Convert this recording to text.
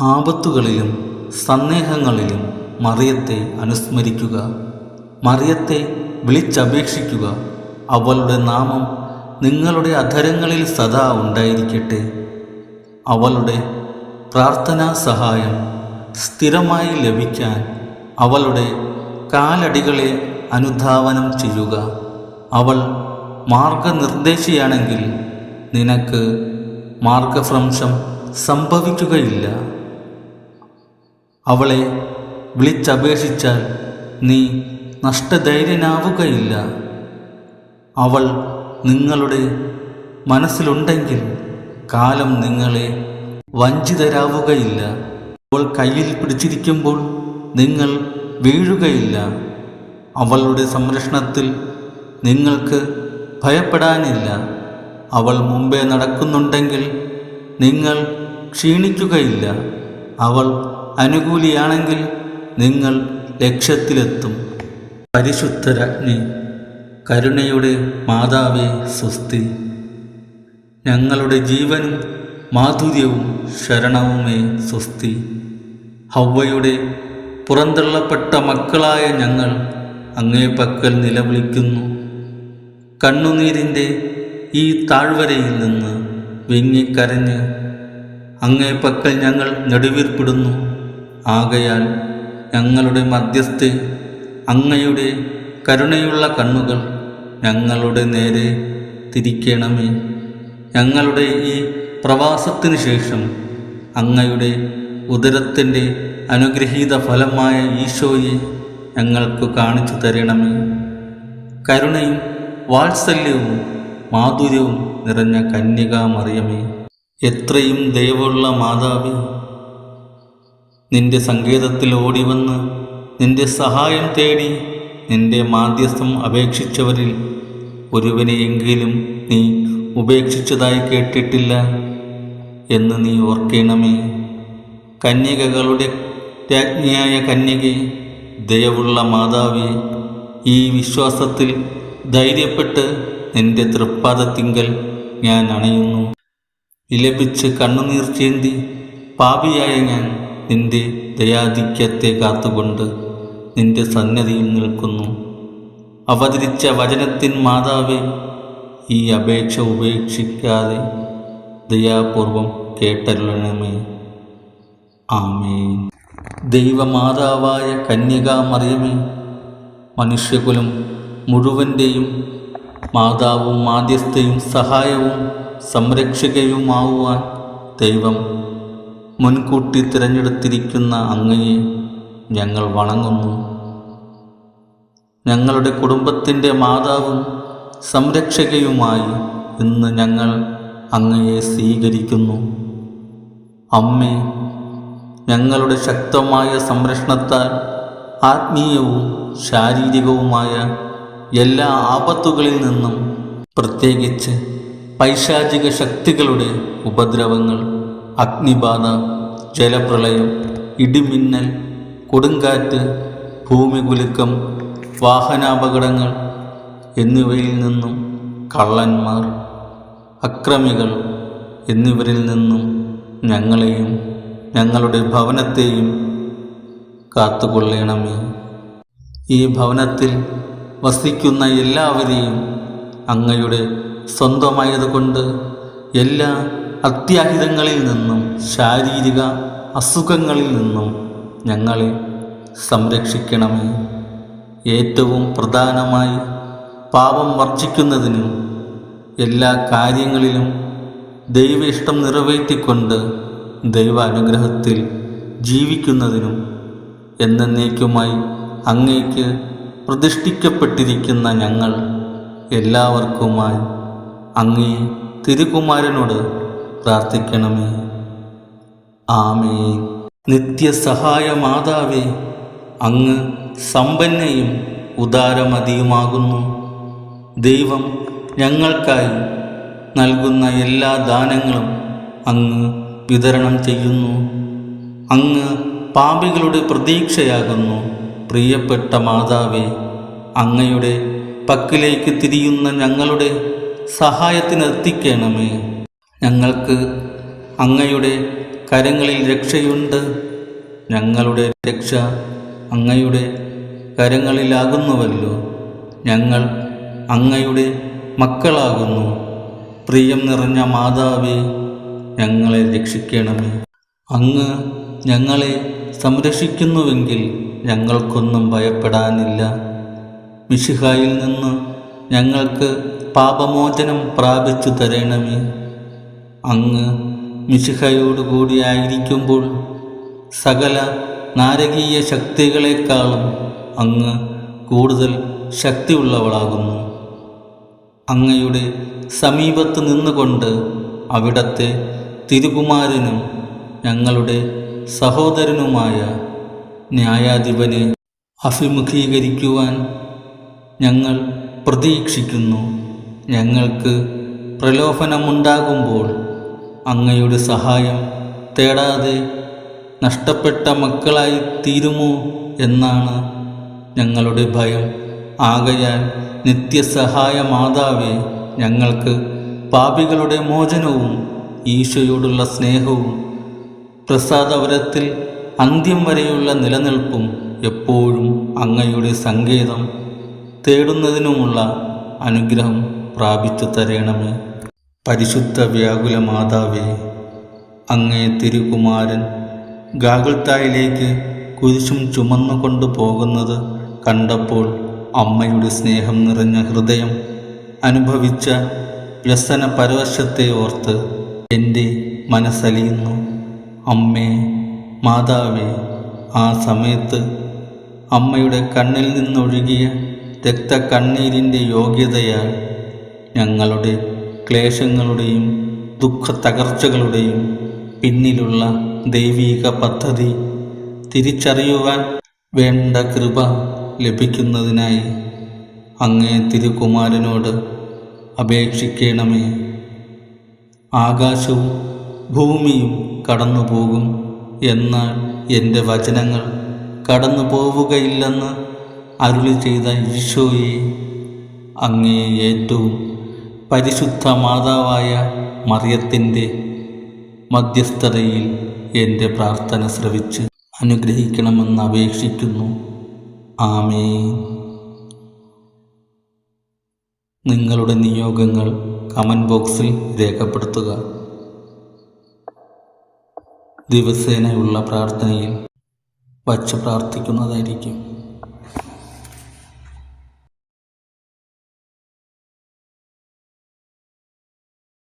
ആപത്തുകളിലും സന്ദേഹങ്ങളിലും മറിയത്തെ അനുസ്മരിക്കുക മറിയത്തെ വിളിച്ചപേക്ഷിക്കുക. അവളുടെ നാമം നിങ്ങളുടെ അധരങ്ങളിൽ സദാ ഉണ്ടായിരിക്കട്ടെ. അവളുടെ പ്രാർത്ഥനാ സഹായം സ്ഥിരമായി ലഭിക്കാൻ അവളുടെ കാലടികളെ അനുധാവനം ചെയ്യുക. അവൾ മാർഗനിർദ്ദേശിയാണെങ്കിൽ നിനക്ക് മാർഗഭ്രംശം സംഭവിക്കുകയില്ല. അവളെ വിളിച്ചപേക്ഷിച്ചാൽ നീ നഷ്ടധൈര്യനാവുകയില്ല. അവൾ നിങ്ങളുടെ മനസ്സിലുണ്ടെങ്കിൽ കാലം നിങ്ങളെ വഞ്ചിതരാവുകയില്ല. അവൾ കയ്യിൽ പിടിച്ചിരിക്കുമ്പോൾ നിങ്ങൾ വീഴുകയില്ല. അവളുടെ സംരക്ഷണത്തിൽ നിങ്ങൾക്ക് ഭയപ്പെടാനില്ല. അവൾ മുമ്പേ നടക്കുന്നുണ്ടെങ്കിൽ നിങ്ങൾ ക്ഷീണിക്കുകയില്ല. അവൾ അനുകൂലിയാണെങ്കിൽ നിങ്ങൾ ലക്ഷ്യത്തിലെത്തും. പരിശുദ്ധരഗ്നി കരുണയുടെ മാതാവേ സ്വസ്തി. ഞങ്ങളുടെ ജീവനും മാധുര്യവും ശരണവുമേ സ്വസ്തി. ഹൗവയുടെ പുറന്തള്ളപ്പെട്ട മക്കളായ ഞങ്ങൾ അങ്ങേ പക്കൽ നിലവിളിക്കുന്നു. കണ്ണുനീരിന്റെ ഈ താഴ്വരയിൽ നിന്ന് വിങ്ങിക്കരഞ്ഞ് അങ്ങേ പക്കൽ ഞങ്ങൾ നെടുവീർപ്പിടുന്നു ആകയാൽ ഞങ്ങളുടെ മധ്യസ്ഥ അങ്ങയുടെ കരുണയുള്ള കണ്ണുകൾ ഞങ്ങളുടെ നേരെ തിരിക്കണമേ. ഞങ്ങളുടെ ഈ പ്രവാസത്തിനു ശേഷം അങ്ങയുടെ ഉദരത്തിന്റെ അനുഗ്രഹീത ഫലമായ ഈശോയെ ഞങ്ങൾക്ക് കാണിച്ചു തരണമേ. കരുണയും വാത്സല്യവും മാധുര്യവും നിറഞ്ഞ കന്യകാമറിയമേ എത്രയും ദയവുള്ള മാതാവേ നിന്റെ സങ്കേതത്തിൽ ഓടിവന്ന് നിന്റെ സഹായം തേടി നിന്റെ മാധ്യസ്ഥം അപേക്ഷിച്ചവരിൽ ഒരുവനെയെങ്കിലും നീ ഉപേക്ഷിച്ചതായി കേട്ടിട്ടില്ല എന്ന് നീ ഓർക്കണമേ. കന്യകകളുടെ രാജ്ഞിയായ കന്യകെ ദയവുള്ള മാതാവേ ഈ വിശ്വാസത്തിൽ ധൈര്യപ്പെട്ട് നിന്റെ തൃപ്പാദത്തിങ്കൽ ഞാൻ അണയുന്നു. വിലപിച്ച് കണ്ണുനീർ ചേന്തി പാപിയായ ഞാൻ നിന്റെ ദയാധിക്യത്തെ കാത്തുകൊണ്ട് നിന്റെ സന്നദ്ധിയിൽ നിൽക്കുന്നു. അവതരിച്ച വചനത്തിൻ മാതാവേ ഈ അപേക്ഷ ഉപേക്ഷിക്കാതെ ദയാപൂർവം കേട്ടരുളണമേ. ആമേൻ. ദൈവമാതാവായ കന്യകാമറിയമേ മനുഷ്യകുലം മുഴുവന്റെയും മാതാവും മാധ്യസ്ഥയും സഹായവും സംരക്ഷകയുമാവുവാൻ ദൈവം മുൻകൂട്ടി തിരഞ്ഞെടുത്തിരിക്കുന്ന അങ്ങയെ ഞങ്ങൾ വണങ്ങുന്നു. ഞങ്ങളുടെ കുടുംബത്തിന്റെ മാതാവും സംരക്ഷകയുമായി ഇന്ന് ഞങ്ങൾ അങ്ങയെ സ്വീകരിക്കുന്നു. അമ്മേ ഞങ്ങളുടെ ശക്തമായ സംരക്ഷണത്താൽ ആത്മീയവും ശാരീരികവുമായ എല്ലാ ആപത്തുകളിൽ നിന്നും പ്രത്യേകിച്ച് പൈശാചിക ശക്തികളുടെ ഉപദ്രവങ്ങൾ അഗ്നിബാധ ജലപ്രളയം ഇടിമിന്നൽ കൊടുങ്കാറ്റ് ഭൂമികുലുക്കം വാഹനാപകടങ്ങൾ എന്നിവയിൽ നിന്നും കള്ളന്മാർ അക്രമികൾ എന്നിവരിൽ നിന്നും ഞങ്ങളെയും ഞങ്ങളുടെ ഭവനത്തെയും കാത്തുകൊള്ളണമേ. ഈ ഭവനത്തിൽ വസിക്കുന്ന എല്ലാവരെയും അങ്ങയുടെ സ്വന്തമായതുകൊണ്ട് എല്ലാ അത്യാഹിതങ്ങളിൽ നിന്നും ശാരീരിക അസുഖങ്ങളിൽ നിന്നും ഞങ്ങളെ സംരക്ഷിക്കണമേ. ഏറ്റവും പ്രധാനമായി പാപം വർജിക്കുന്നതിനും എല്ലാ കാര്യങ്ങളിലും ദൈവ ഇഷ്ടം നിറവേറ്റിക്കൊണ്ട് ദൈവാനുഗ്രഹത്തിൽ ജീവിക്കുന്നതിനും എന്നേക്കുമായി അങ്ങേക്ക് പ്രതിഷ്ഠിക്കപ്പെട്ടിരിക്കുന്ന ഞങ്ങൾ എല്ലാവർക്കുമായി അങ്ങേ തിരുകുമാരനോട് പ്രാർത്ഥിക്കണമേ. ആമേ നിത്യസഹായ മാതാവേ അങ്ങ് സമ്പന്നയും ഉദാരമതിയുമാകുന്നു. ദൈവം ഞങ്ങൾക്കായി നൽകുന്ന എല്ലാ ദാനങ്ങളും അങ്ങ് വിതരണം ചെയ്യുന്നു. അങ്ങ് പാപികളുടെ പ്രതീക്ഷയാകുന്നു. പ്രിയപ്പെട്ട മാതാവേ അങ്ങയുടെ പക്കിലേക്ക് തിരിയുന്ന ഞങ്ങളുടെ സഹായത്തിനെത്തിക്കണമേ. ഞങ്ങൾക്ക് അങ്ങയുടെ കരങ്ങളിൽ രക്ഷയുണ്ട്. ഞങ്ങളുടെ രക്ഷ അങ്ങയുടെ കരങ്ങളിലാകുന്നുവല്ലോ. ഞങ്ങൾ അങ്ങയുടെ മക്കളാകുന്നു. പ്രിയം നിറഞ്ഞ മാതാവേ ഞങ്ങളെ രക്ഷിക്കണമേ. അങ്ങ് ഞങ്ങളെ സംരക്ഷിക്കുന്നുവെങ്കിൽ ഞങ്ങൾക്കൊന്നും ഭയപ്പെടാനില്ല. മിഷിഹായിൽ നിന്ന് ഞങ്ങൾക്ക് പാപമോചനം പ്രാപിച്ചു തരണമേ അങ്ങ് മിശിഹയോടുകൂടിയായിരിക്കുമ്പോൾ സകല നാരകീയ ശക്തികളെക്കാളും അങ്ങ് കൂടുതൽ ശക്തിയുള്ളവളാകുന്നു. അങ്ങയുടെ സമീപത്ത് നിന്നുകൊണ്ട് അവിടത്തെ തിരുകുമാരനും ഞങ്ങളുടെ സഹോദരനുമായ ന്യായാധിപനെ അഭിമുഖീകരിക്കുവാൻ ഞങ്ങൾ പ്രതീക്ഷിക്കുന്നു. ഞങ്ങൾക്ക് പ്രലോഭനമുണ്ടാകുമ്പോൾ അങ്ങയുടെ സഹായം തേടാതെ നഷ്ടപ്പെട്ട മക്കളായി തീരുമോ എന്നാണ് ഞങ്ങളുടെ ഭയം. ആകയാൽ നിത്യസഹായ മാതാവേ ഞങ്ങൾക്ക് പാപികളുടെ മോചനവും ഈശോയോടുള്ള സ്നേഹവും പ്രസാദവരത്തിൽ അന്ത്യം വരെയുള്ള നിലനിൽപ്പും എപ്പോഴും അങ്ങയുടെ സങ്കേതം തേടുന്നതിനുമുള്ള അനുഗ്രഹം പ്രാപിച്ചു തരണമേ പരിശുദ്ധ വ്യാകുല മാതാവേ അങ്ങേ തിരുകുമാരൻ ഗാഗുൽത്തായിലേക്ക് കുരിശും ചുമന്നുകൊണ്ടു പോകുന്നത് കണ്ടപ്പോൾ അമ്മയുടെ സ്നേഹം നിറഞ്ഞ ഹൃദയം അനുഭവിച്ച വ്യസന പരവശത്തെ ഓർത്ത് എന്റെ മനസ്സലിയുന്നു. അമ്മേ മാതാവേ ആ സമയത്ത് അമ്മയുടെ കണ്ണിൽ നിന്നൊഴുകിയ രക്തക്കണ്ണീരിന്റെ യോഗ്യതയാൽ ഞങ്ങളുടെ ക്ലേശങ്ങളുടെയും ദുഃഖ തകർച്ചകളുടെയും പിന്നിലുള്ള ദൈവീക പദ്ധതി തിരിച്ചറിയുവാൻ വേണ്ട കൃപ ലഭിക്കുന്നതിനായി അങ്ങേ തിരുകുമാരനോട് അപേക്ഷിക്കണമേ. ആകാശവും ഭൂമിയും കടന്നു പോകും എന്നാൽ എന്റെ വചനങ്ങൾ കടന്നു പോവുകയില്ലെന്ന് അരുളി ചെയ്ത ഈശോയെ അങ്ങേ ഏറ്റവും പരിശുദ്ധ മാതാവായ മറിയത്തിന്റെ മധ്യസ്ഥതയിൽ എന്റെ പ്രാർത്ഥന ശ്രവിച്ച് അനുഗ്രഹിക്കണമെന്ന് അപേക്ഷിക്കുന്നു. ആമേ നിങ്ങളുടെ നിയോഗങ്ങൾ കമന്റ് ബോക്സിൽ രേഖപ്പെടുത്തുക. ദിവസേനയുള്ള പ്രാർത്ഥനയിൽ വച്ച് പ്രാർത്ഥിക്കുന്നതായിരിക്കും.